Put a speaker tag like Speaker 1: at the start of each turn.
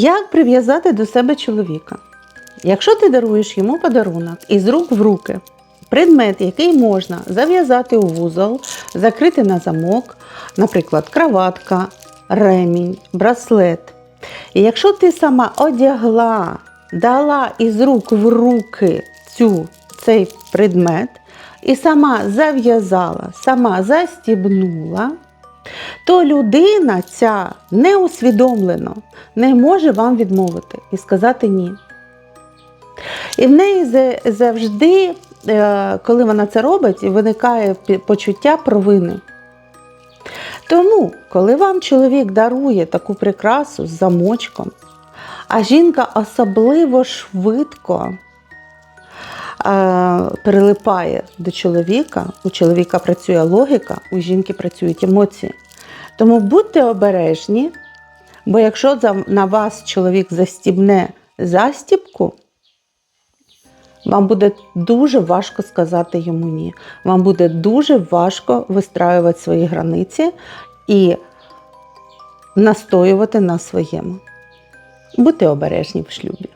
Speaker 1: Як прив'язати до себе чоловіка? Якщо ти даруєш йому подарунок із рук в руки, предмет, який можна зав'язати у вузол, закрити на замок, наприклад, краватка, ремінь, браслет. І якщо ти сама одягла, дала із рук в руки цю, цей предмет і сама зав'язала, сама застібнула, то людина ця неусвідомлено не може вам відмовити і сказати ні. І в неї завжди, е, коли вона це робить, виникає почуття провини. Тому, коли вам чоловік дарує таку прикрасу з замочком, а жінка особливо швидко е, прилипає до чоловіка, у чоловіка працює логіка, у жінки працюють емоції. Тому будьте обережні, бо якщо на вас чоловік застібне застібку, вам буде дуже важко сказати йому ні. Вам буде дуже важко вистраювати свої границі і настоювати на своєму. Будьте обережні в шлюбі.